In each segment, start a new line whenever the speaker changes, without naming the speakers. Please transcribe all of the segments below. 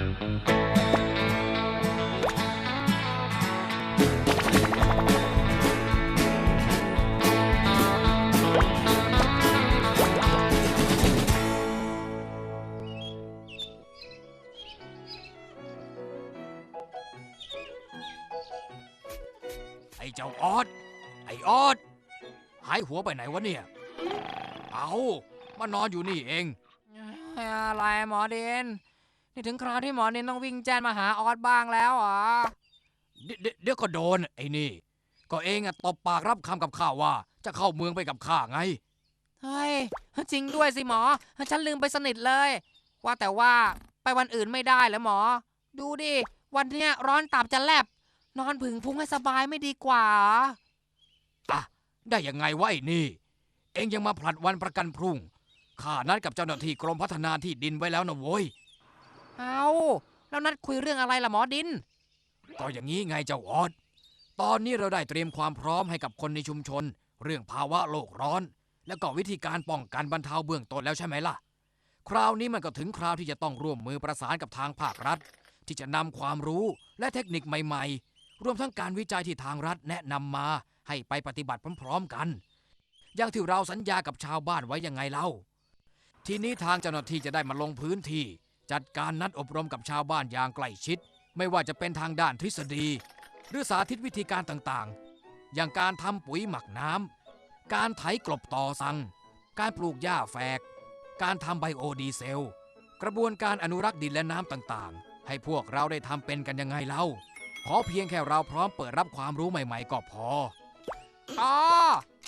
ไอ้เจ้าออด ไอ้ออด หายหัวไปไหนวะเนี่ย เอามานอนอยู่นี่เอง
อะไรหมอเดน นี่ถึงคราวที่หมอเดนต้องวิ่งแจ้นมาหาออสบ้างแล้วเหรอ
เดยวเดี๋ยวเดี๋ยวก็โดนไอ้นี่ ก็เองอะตบปากรับคำกับข้าว่า จะเข้าเมืองไปกับข้าไง
เฮ้ย จริงด้วยสิหมอ ฉันลืมไปสนิทเลย ว่าแต่ว่าไปวันอื่นไม่ได้เหรอหมอ ดูดิ วันเนี้ยร้อนตับจะแลบ นอนผึ่งพุงให้สบายไม่ดีกว่าเหรอ
อะได้ยังไงวะไอ้นี่ เองยังมาผลัดวันประกันพรุ่งข้านัดกับเจ้าหน้าที่กรมพัฒนาที่ดินไว้แล้วนะโว้ย
เอาแล้วนัดคุยเรื่องอะไรล่ะหมอดิน
ก็อย่างนี้ไงเจ้าออด ตอนนี้เราได้เตรียมความพร้อมให้กับคนในชุมชน เรื่องภาวะโลกร้อน แล้วก็วิธีการป้องกันบรรเทาเบื้องต้นแล้วใช่ไหมล่ะ คราวนี้มันก็ถึงคราวที่จะต้องร่วมมือประสานกับทางภาครัฐ ที่จะนำความรู้และเทคนิคใหม่ ๆ รวมทั้งการวิจัยที่ทางรัฐแนะนำมา ให้ไปปฏิบัติพร้อมๆกัน อย่างที่เราสัญญากับชาวบ้านไว้ยังไงเล่า ทีนี้ทางเจ้าหน้าที่จะได้มาลงพื้นที่ จัดการนัดอบรมกับชาวบ้านอย่างใกล้ชิด ไม่ว่าจะเป็นทางด้านทฤษฎี หรือสาธิตวิธีการต่างๆ อย่างการทำปุ๋ยหมักน้ำการไถกลบต่อสัง การปลูกหญ้าแฝก การทำไบโอดีเซล กระบวนการอนุรักษ์ดินและน้ำต่างๆ ให้พวกเราได้ทำเป็นกันยังไงเล่าขอเพียงแค่เราพร้อมเปิดรับความรู้ใหม่ ๆ ก็พอ
อ๋อ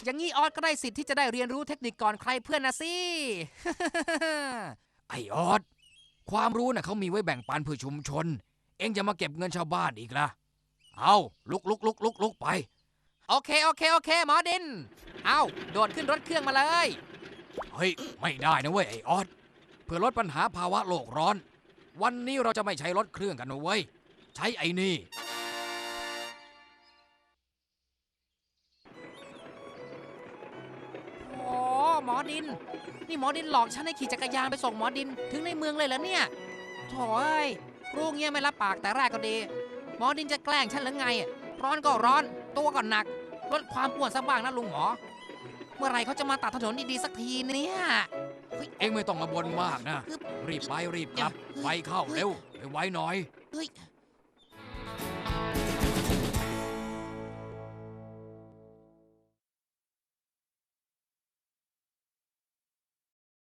อย่างนี้ออสก็ได้สิทธิ์ที่จะได้เรียนรู้เทคนิคก่อนใครเพื่อนนะสิ
ไอออด ความรู้น่ะเขามีไว้แบ่งปันเพื่อชุมชน เอ็งจะมาเก็บเงินชาวบ้านอีกล่ะเอาลุกลุกลุกลุกลุกไป
โอเคโอเคโอเคหมอดิน เอาโดดขึ้นรถเครื่องมาเลย
เฮ้ย ไม่ได้นะเว้ยไอออดเพื่อลดปัญหาภาวะโลกร้อน วันนี้เราจะไม่ใช้รถเครื่องกันนะเว้ย ใช้ไอ้นี่
หมอดิน นี่หมอดินหลอกฉันให้ขี่จักรยานไปส่งหมอดินถึงในเมืองเลยเหรอเนี่ยโถ่เอ้ยรู้เงี้ยไม่รับปากแต่แรกก็ดี หมอดินจะแกล้งฉันหรือไง ร้อนก็ร้อน ตัวก็หนัก ลดความอ้วนซะบ้างนะลุงหมอ เมื่อไหรเขาจะมาตัดถนนดีๆสักทีเนี่ยเฮ้ย
เอ็งไม่ต้องมาบ่นมากนะ
อึ๊บ
รีบไปรีบกลับ ไปเข้าเร็วไปไวหน่อย
เฮ้ย